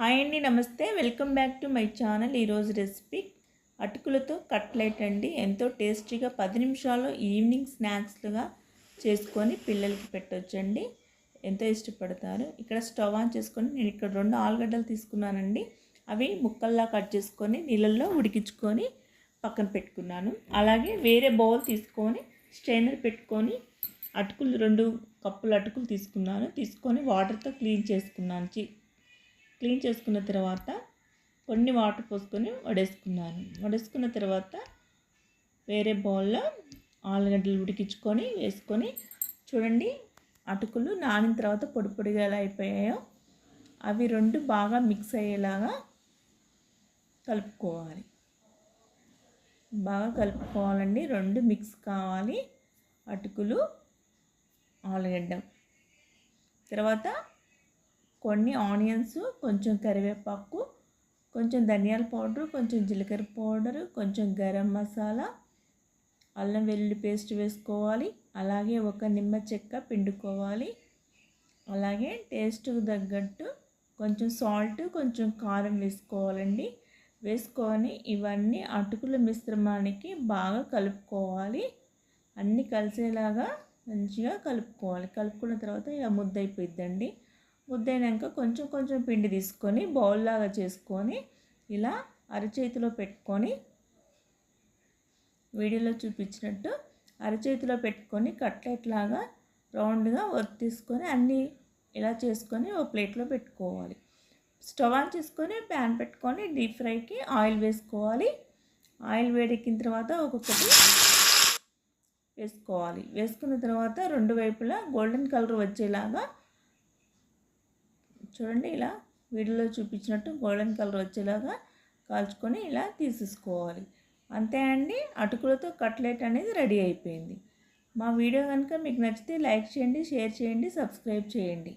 Hi అండి నమస్తే. Welcome back to my channel. ఈరోజు రెసిపీ అటుకులతో కట్లెట్ అండి. ఎంతో టేస్టీగా పది నిమిషాల్లో ఈవినింగ్ స్నాక్స్లుగా చేసుకొని పిల్లలకి పెట్టొచ్చండి. ఎంతో ఇష్టపడతారు. ఇక్కడ స్టవ్ ఆన్ చేసుకొని నేను ఇక్కడ రెండు ఆలుగడ్డలు తీసుకున్నానండి. అవి ముక్కల్లా కట్ చేసుకొని నీళ్ళల్లో ఉడికించుకొని పక్కన పెట్టుకున్నాను. అలాగే వేరే బౌల్ తీసుకొని స్ట్రైనర్ పెట్టుకొని అటుకులు రెండు కప్పులు అటుకులు తీసుకున్నాను. తీసుకొని వాటర్తో క్లీన్ చేసుకున్నాను. క్లీన్ చేసుకున్న తర్వాత కొన్ని వాటర్ పోసుకొని వడేసుకున్నాను. వడేసుకున్న తర్వాత వేరే బౌల్లో ఆలుగడ్డలు ఉడికించుకొని వేసుకొని చూడండి అటుకులు నానిన తర్వాత పొడి పొడిగా ఎలా అయిపోయాయో అవి రెండు బాగా మిక్స్ అయ్యేలాగా కలుపుకోవాలి. బాగా కలుపుకోవాలండి. రెండు మిక్స్ కావాలి. అటుకులు ఆలుగడ్డ. తర్వాత కొన్ని ఆనియన్స్ కొంచెం కరివేపాకు కొంచెం ధనియాల పౌడర్ కొంచెం జీలకర్ర పౌడర్ కొంచెం గరం మసాలా అల్లం వెల్లుల్లి పేస్ట్ వేసుకోవాలి. అలాగే ఒక నిమ్మ చెక్క పిండుకోవాలి. అలాగే టేస్ట్కు తగ్గట్టు కొంచెం సాల్ట్ కొంచెం కారం వేసుకోవాలండి. వేసుకొని ఇవన్నీ అటుకుల మిశ్రమానికి బాగా కలుపుకోవాలి. అన్నీ కలిసేలాగా మంచిగా కలుపుకోవాలి. కలుపుకున్న తర్వాత ఇక ముద్ద అయిపోయిద్దండి ముద్దైనాక అయినాక కొంచెం కొంచెం పిండి తీసుకొని బౌల్ లాగా చేసుకొని ఇలా అరచేతిలో పెట్టుకొని వీడియోలో చూపించినట్టు అరచేతిలో పెట్టుకొని కట్లెట్ లాగా రౌండ్గా వర్క్ తీసుకొని అన్నీ ఇలా చేసుకొని ఓ ప్లేట్లో పెట్టుకోవాలి. స్టవ్ ఆన్ చేసుకొని ప్యాన్ పెట్టుకొని డీప్ ఫ్రైకి ఆయిల్ వేసుకోవాలి. ఆయిల్ వేడెక్కిన తర్వాత ఒక్కొక్కటి వేసుకోవాలి. వేసుకున్న తర్వాత రెండు వైపులా గోల్డెన్ కలర్ వచ్చేలాగా చూడండి ఇలా వీడియోలో చూపించినట్టు గోల్డెన్ కలర్ వచ్చేలాగా కాల్చుకొని ఇలా తీసేసుకోవాలి. అంతే అండి అటుకులతో కట్లెట్ అనేది రెడీ అయిపోయింది. మా వీడియో కనుక మీకు నచ్చితే లైక్ చేయండి షేర్ చేయండి సబ్స్క్రైబ్ చేయండి.